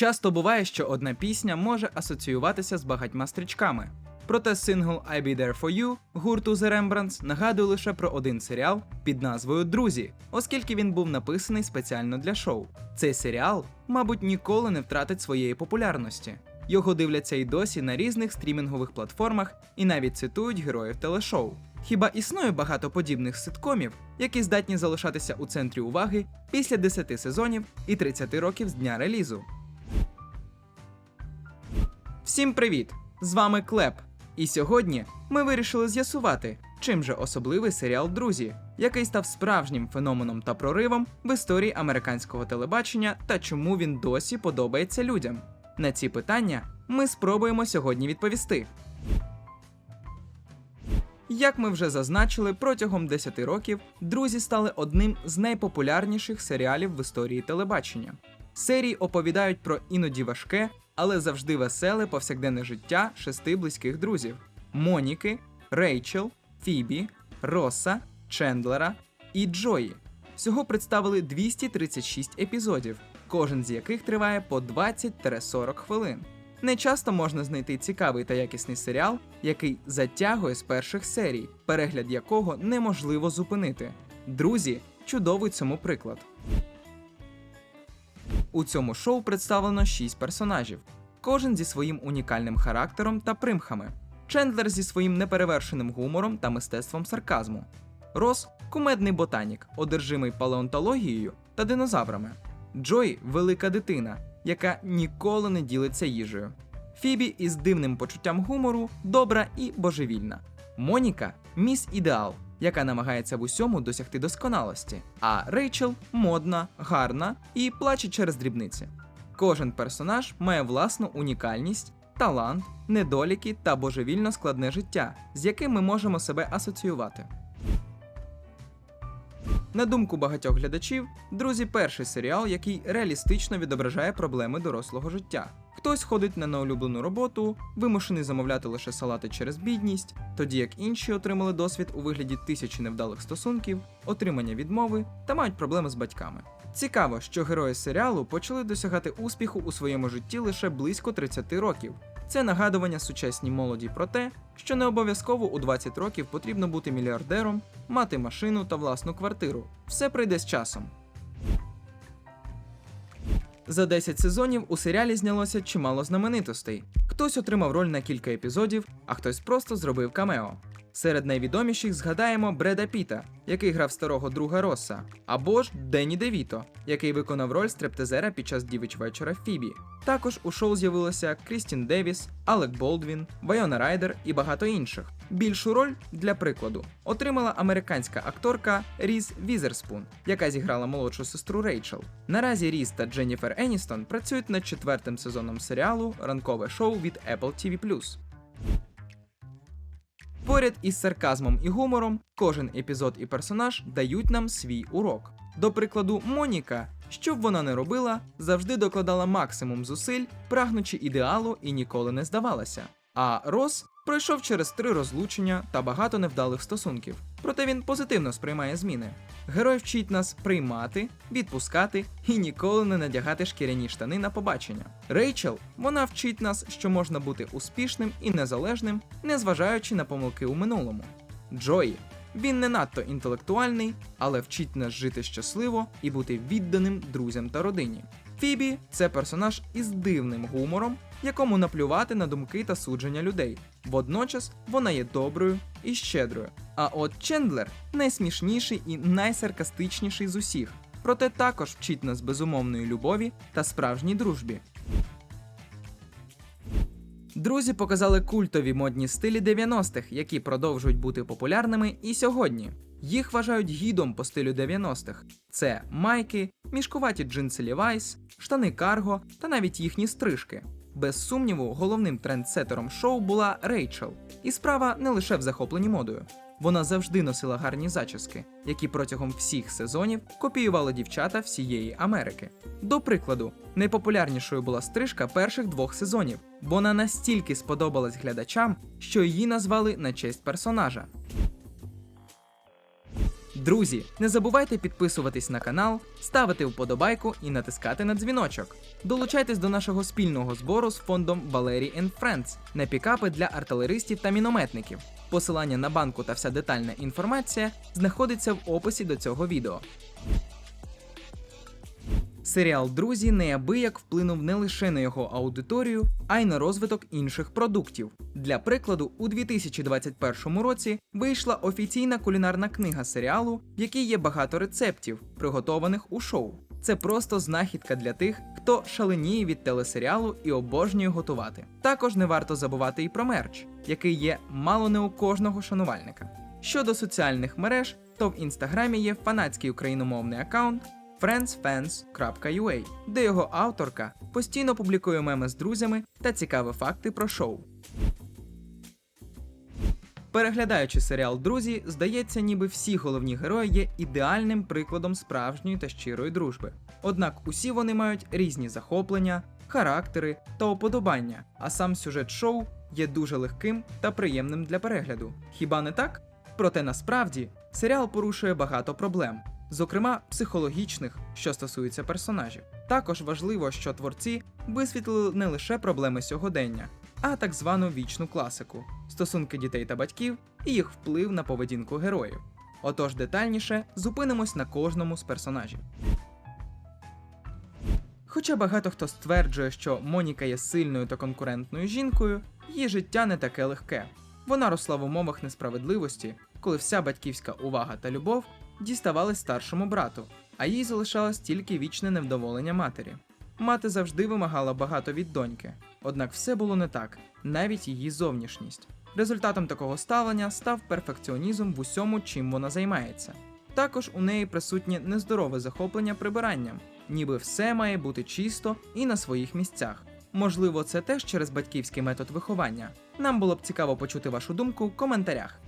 Часто буває, що одна пісня може асоціюватися з багатьма стрічками. Проте сингл I Be There For You гурту The Rembrandts нагадує лише про один серіал під назвою Друзі, оскільки він був написаний спеціально для шоу. Цей серіал, мабуть, ніколи не втратить своєї популярності. Його дивляться і досі на різних стрімінгових платформах і навіть цитують героїв телешоу. Хіба існує багато подібних ситкомів, які здатні залишатися у центрі уваги після 10 сезонів і 30 років з дня релізу? Всім привіт! З вами Клеп. І сьогодні ми вирішили з'ясувати, чим же особливий серіал Друзі, який став справжнім феноменом та проривом в історії американського телебачення та чому він досі подобається людям. На ці питання ми спробуємо сьогодні відповісти. Як ми вже зазначили, протягом 10 років друзі стали одним з найпопулярніших серіалів в історії телебачення. Серії оповідають про іноді важке, але завжди веселе повсякденне життя шести близьких друзів: Моніки, Рейчел, Фібі, Росса, Чендлера і Джої. Всього представили 236 епізодів, кожен з яких триває по 20-40 хвилин. Не часто можна знайти цікавий та якісний серіал, який затягує з перших серій, перегляд якого неможливо зупинити. Друзі, чудовий цьому приклад. У цьому шоу представлено 6 персонажів, кожен зі своїм унікальним характером та примхами. Чендлер зі своїм неперевершеним гумором та мистецтвом сарказму. Рос кумедний ботанік, одержимий палеонтологією та динозаврами. Джой велика дитина, яка ніколи не ділиться їжею. Фібі із дивним почуттям гумору, добра і божевільна. Моніка міс ідеал, яка намагається в усьому досягти досконалості. А Рейчел модна, гарна і плаче через дрібниці. Кожен персонаж має власну унікальність, талант, недоліки та божевільно складне життя, з яким ми можемо себе асоціювати. На думку багатьох глядачів, друзі, перший серіал, який реалістично відображає проблеми дорослого життя. Хтось ходить на неулюблену роботу, вимушений замовляти лише салати через бідність, тоді як інші отримали досвід у вигляді тисячі невдалих стосунків, отримання відмови та мають проблеми з батьками. Цікаво, що герої серіалу почали досягати успіху у своєму житті лише близько 30 років. Це нагадування сучасній молоді про те, що не обов'язково у 20 років потрібно бути мільярдером, мати машину та власну квартиру. Все прийде з часом. За 10 сезонів у серіалі знялося чимало знаменитостей. Хтось отримав роль на кілька епізодів, а хтось просто зробив камео. Серед найвідоміших згадаємо Бреда Піта, який грав старого друга Росса, або ж Денні Девіто, який виконав роль стрептизера під час дівич вечора Фібі. Також у шоу з'явилися Крістін Девіс, Алек Болдвін, Вайона Райдер і багато інших. Більшу роль, для прикладу, отримала американська акторка Різ Візерспун, яка зіграла молодшу сестру Рейчел. Наразі Різ та Дженніфер Еністон працюють над четвертим сезоном серіалу Ранкове шоу від Apple TV+. Поряд із сарказмом і гумором, кожен епізод і персонаж дають нам свій урок. До прикладу, Моніка, що б вона не робила, завжди докладала максимум зусиль, прагнучи ідеалу і ніколи не здавалася. А Рос пройшов через три розлучення та багато невдалих стосунків. Проте він позитивно сприймає зміни. Герой вчить нас приймати, відпускати і ніколи не надягати шкіряні штани на побачення. Рейчел вона вчить нас, що можна бути успішним і незалежним, незважаючи на помилки у минулому. Джої він не надто інтелектуальний, але вчить нас жити щасливо і бути відданим друзям та родині. Фібі це персонаж із дивним гумором, якому наплювати на думки та судження людей. Водночас вона є доброю і щедрою. А от Чендлер найсмішніший і найсаркастичніший з усіх, проте також вчить нас безумовної любові та справжній дружбі. Друзі показали культові модні стилі 90-х, які продовжують бути популярними і сьогодні. Їх вважають гідом по стилю 90-х. Це майки, мішкуваті джинси Levi's, штани Карго та навіть їхні стрижки. Без сумніву, головним трендсетером шоу була Рейчел, і справа не лише в захопленні модою. Вона завжди носила гарні зачіски, які протягом всіх сезонів копіювали дівчата всієї Америки. До прикладу, найпопулярнішою була стрижка перших двох сезонів, вона настільки сподобалась глядачам, що її назвали на честь персонажа. Друзі, не забувайте підписуватись на канал, ставити вподобайку і натискати на дзвіночок. Долучайтесь до нашого спільного збору з фондом Valery and Friends на пікапи для артилеристів та мінометників. Посилання на банку та вся детальна інформація знаходиться в описі до цього відео. Серіал Друзі неабияк вплинув не лише на його аудиторію, а й на розвиток інших продуктів. Для прикладу, у 2021 році вийшла офіційна кулінарна книга серіалу, в якій є багато рецептів, приготованих у шоу. Це просто знахідка для тих, хто шаленіє від телесеріалу і обожнює готувати. Також не варто забувати і про мерч, який є мало не у кожного шанувальника. Щодо соціальних мереж, то в інстаграмі є фанатський україномовний аккаунт friendsfans.ua, де його авторка постійно публікує меми з друзями та цікаві факти про шоу. Переглядаючи серіал Друзі, здається, ніби всі головні герої є ідеальним прикладом справжньої та щирої дружби. Однак усі вони мають різні захоплення, характери та уподобання, а сам сюжет шоу є дуже легким та приємним для перегляду. Хіба не так? Проте насправді серіал порушує багато проблем, зокрема психологічних, що стосуються персонажів. Також важливо, що творці висвітлили не лише проблеми сьогодення, а так звану вічну класику стосунки дітей та батьків і їх вплив на поведінку героїв. Отож, детальніше зупинимось на кожному з персонажів. Хоча багато хто стверджує, що Моніка є сильною та конкурентною жінкою, її життя не таке легке. Вона росла в умовах несправедливості, коли вся батьківська увага та любов діставались старшому брату, а їй залишалось тільки вічне невдоволення матері. Мати завжди вимагала багато від доньки, однак все було не так, навіть її зовнішність. Результатом такого ставлення став перфекціонізм в усьому, чим вона займається. Також у неї присутнє нездорове захоплення прибиранням, ніби все має бути чисто і на своїх місцях. Можливо, це теж через батьківський метод виховання. Нам було б цікаво почути вашу думку в коментарях.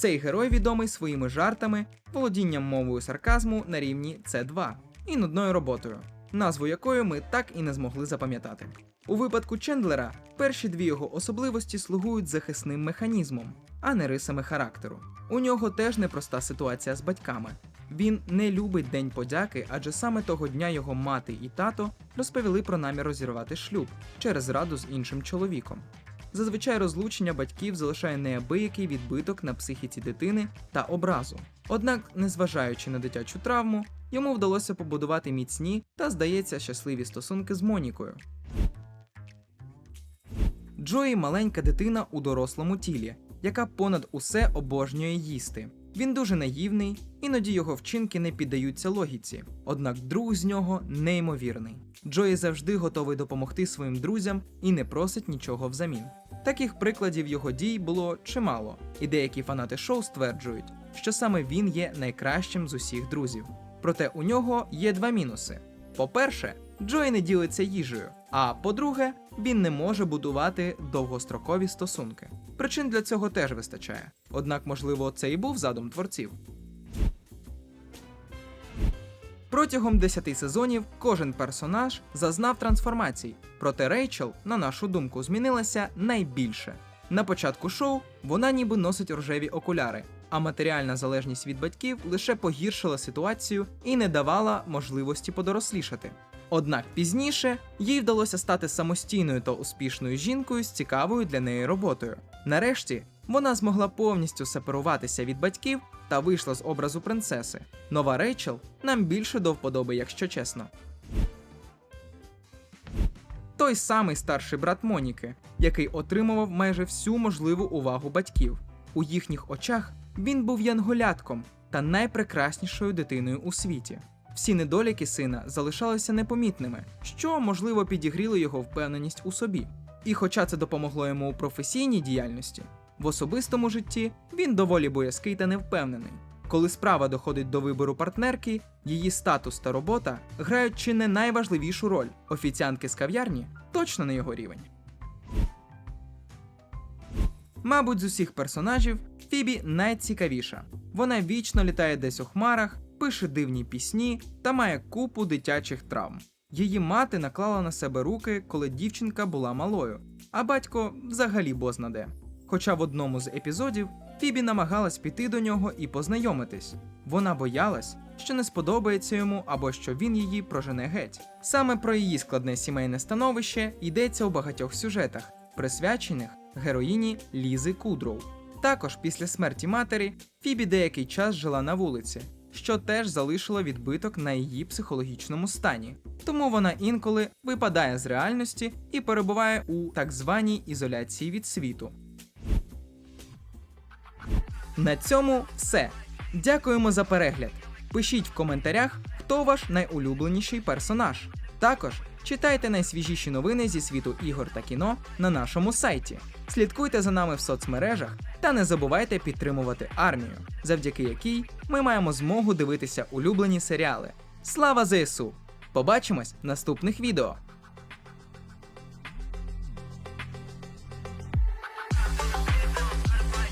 Цей герой відомий своїми жартами, володінням мовою сарказму на рівні С2 і нудною роботою, назву якої ми так і не змогли запам'ятати. У випадку Чендлера перші дві його особливості слугують захисним механізмом, а не рисами характеру. У нього теж непроста ситуація з батьками. Він не любить День подяки, адже саме того дня його мати і тато розповіли про намір розірвати шлюб через раду з іншим чоловіком. Зазвичай розлучення батьків залишає неабиякий відбиток на психіці дитини та образу. Однак, незважаючи на дитячу травму, йому вдалося побудувати міцні та, здається, щасливі стосунки з Монікою. Джої маленька дитина у дорослому тілі, яка понад усе обожнює їсти. Він дуже наївний, іноді його вчинки не піддаються логіці, однак друг з нього неймовірний. Джої завжди готовий допомогти своїм друзям і не просить нічого взамін. Таких прикладів його дій було чимало, і деякі фанати шоу стверджують, що саме він є найкращим з усіх друзів. Проте у нього є два мінуси: по-перше, Джої не ділиться їжею, а по-друге, він не може будувати довгострокові стосунки. Причин для цього теж вистачає. Однак, можливо, це і був задум творців. Протягом 10 сезонів кожен персонаж зазнав трансформацій, проте Рейчел, на нашу думку, змінилася найбільше. На початку шоу вона ніби носить рожеві окуляри, а матеріальна залежність від батьків лише погіршила ситуацію і не давала можливості подорослішати. Однак пізніше їй вдалося стати самостійною та успішною жінкою з цікавою для неї роботою. Нарешті вона змогла повністю сепаруватися від батьків та вийшла з образу принцеси. Нова Рейчел нам більше до вподоби, якщо чесно. Той самий старший брат Моніки, який отримував майже всю можливу увагу батьків. У їхніх очах він був янголятком та найпрекраснішою дитиною у світі. Всі недоліки сина залишалися непомітними, що, можливо, підігріло його впевненість у собі. І хоча це допомогло йому у професійній діяльності, в особистому житті він доволі боязкий та невпевнений. Коли справа доходить до вибору партнерки, її статус та робота грають чи не найважливішу роль. Офіціантки з кав'ярні точно не його рівень. Мабуть, з усіх персонажів Фібі найцікавіша. Вона вічно літає десь у хмарах, пише дивні пісні та має купу дитячих травм. Її мати наклала на себе руки, коли дівчинка була малою, а батько взагалі бозна де. Хоча в одному з епізодів Фібі намагалась піти до нього і познайомитись. Вона боялась, що не сподобається йому або що він її прожене геть. Саме про її складне сімейне становище йдеться у багатьох сюжетах, присвячених героїні Лізи Кудроу. Також після смерті матері Фібі деякий час жила на вулиці, що теж залишило відбиток на її психологічному стані. Тому вона інколи випадає з реальності і перебуває у так званій ізоляції від світу. На цьому все. Дякуємо за перегляд. Пишіть в коментарях, хто ваш найулюбленіший персонаж. Також читайте найсвіжіші новини зі світу ігор та кіно на нашому сайті. Слідкуйте за нами в соцмережах та не забувайте підтримувати армію, завдяки якій ми маємо змогу дивитися улюблені серіали. Слава ЗСУ! Побачимось в наступних відео!